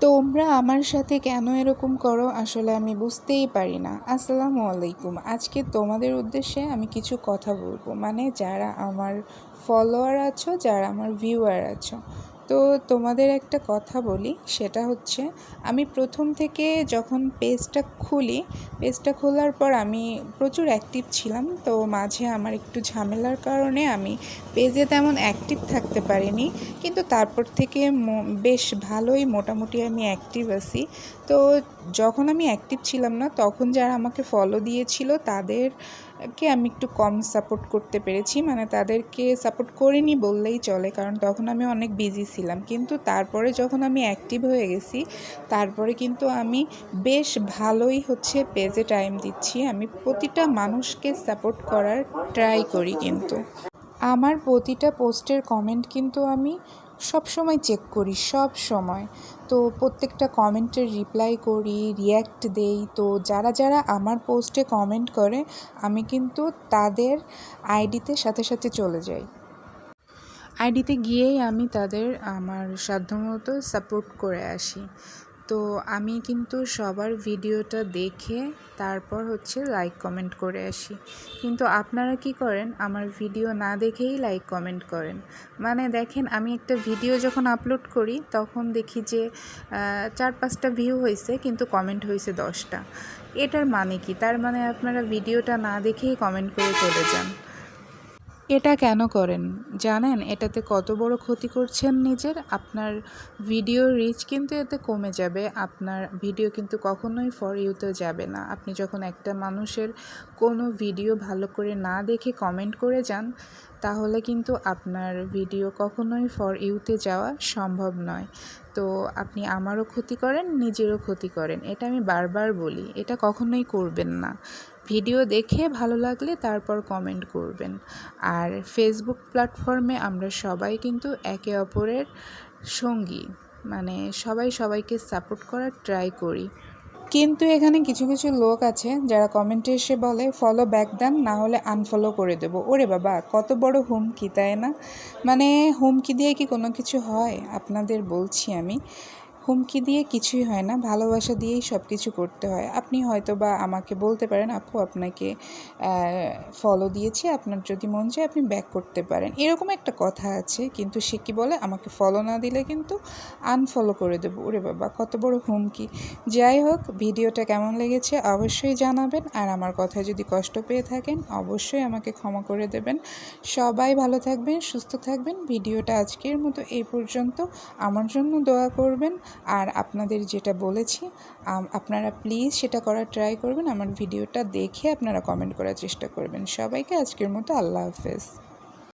তোমরা আমার সাথে কেন এরকম করো আসলে আমি বুঝতেই পারি না। আসসালামু আলাইকুম। আজকে তোমাদের উদ্দেশ্যে আমি কিছু কথা বলব। মানে যারা আমার ফলোয়ার আছো, যারা আমার ভিউয়ার আছো তো তোমাদের একটা কথা বলি, সেটা হচ্ছে আমি প্রথম থেকে যখন পেজটা খুলি, পেজটা খোলার পর আমি প্রচুর অ্যাক্টিভ ছিলাম, তো মাঝে আমার একটু ঝামেলার কারণে আমি পেজে তেমন অ্যাক্টিভ থাকতে পারিনি, কিন্তু তারপর থেকে বেশ ভালোই মোটামুটি আমি অ্যাক্টিভ আছি। তো যখন আমি অ্যাক্টিভ ছিলাম না, তখন যারা আমাকে ফলো দিয়েছিল, তাদেরকে আমি একটু কম সাপোর্ট করতে পেরেছি মানে তাদেরকে সাপোর্ট করিনি বললেই চলে, কারণ তখন আমি অনেক বিজি ছিলাম। কিন্তু তারপরে যখন আমি অ্যাক্টিভ হয়ে গেছি, তারপরে কিন্তু আমি বেশ ভালোই হচ্ছে পেজে টাইম দিচ্ছি। আমি প্রতিটা মানুষকে সাপোর্ট করার ট্রাই করি কিন্তু। আমার প্রতিটা পোস্টের কমেন্ট কিন্তু আমি সব সময় চেক করি সব সময় তো প্রত্যেকটা কমেন্টের রিপ্লাই করি রিয়্যাক্ট দেই। তো যারা যারা আমার পোস্টে কমেন্ট করে, আমি কিন্তু তাদের আইডিতে সাথে সাথে চলে যাই। আইডিতে গিয়েই আমি তাদের আমার সাধ্যমতো সাপোর্ট করে আসি। তো আমি কিন্তু সবার ভিডিওটা দেখে তারপর হচ্ছে লাইক কমেন্ট করে আসি। কিন্তু আপনারা কি করেন? আমার ভিডিও না দেখেই লাইক কমেন্ট করেন। মানে দেখেন, আমি একটা ভিডিও যখন আপলোড করি, তখন দেখি যে চার পাঁচটা ভিউ হয়েছে, কিন্তু কমেন্ট হয়েছে দশটা। এটার মানে কি? তার মানে আপনারা ভিডিওটা না দেখেই কমেন্ট করে চলে যান। এটা কেন করেন? জানেন, এটাতে কত বড় ক্ষতি করছেন নিজের? আপনার ভিডিও রিচ কিন্তু এতে কমে যাবে। আপনার ভিডিও কিন্তু কখনোই ফর ইউতে যাবে না। আপনি যখন একটা মানুষের কোনো ভিডিও ভালো করে না দেখে কমেন্ট করে যান, তাহলে কিন্তু আপনার ভিডিও কখনোই ফর ইউতে যাওয়া সম্ভব নয়। তো আপনি আমারও ক্ষতি করেন, নিজেরও ক্ষতি করেন। এটা আমি বারবার বলি, এটা কখনোই করবেন না। ভিডিও দেখে ভালো লাগলে তারপর কমেন্ট করবেন। আর ফেসবুক প্ল্যাটফর্মে আমরা সবাই কিন্তু একে অপরের সঙ্গী। মানে সবাই সবাইকে সাপোর্ট করার ট্রাই করি। কিন্তু এখানে কিছু কিছু লোক আছে যারা কমেন্টে এসে বলে ফলো ব্যাক দেন, না হলে আনফলো করে দেবো। ওরে বাবা, কত বড় হুমকি, তাই না? মানে হুমকি দিয়ে কি কোনো কিছু হয়? আপনাদের বলছি আমি। হুমকি দিয়ে কিছুই হয় না, ভালোবাসা দিয়েই সব কিছু করতে হয়। আপনি হয়তো বা আমাকে বলতে পারেন, আপু, আপনাকে ফলো দিয়েছি, আপনার যদি মন চায় আপনি ব্যাক করতে পারেন। এরকম একটা কথা আছে, কিন্তু সে কি বলে? আমাকে ফলো না দিলে কিন্তু আনফলো করে দেবো। ওরে বাবা, কত বড় হুমকি। যাই হোক, ভিডিওটা কেমন লেগেছে অবশ্যই জানাবেন, আর আমার কথায় যদি কষ্ট পেয়ে থাকেন, অবশ্যই আমাকে ক্ষমা করে দেবেন। সবাই ভালো থাকবেন, সুস্থ থাকবেন। ভিডিওটা আজকের মতো এই পর্যন্ত। আমার জন্য দোয়া করবেন। আর আপনাদের যেটা বলেছি আপনারা প্লিজ সেটা করার ট্রাই করবেন। আমার ভিডিওটা দেখে আপনারা কমেন্ট করার চেষ্টা করবেন। সবাইকে আজকের মতো আল্লাহ হাফেজ।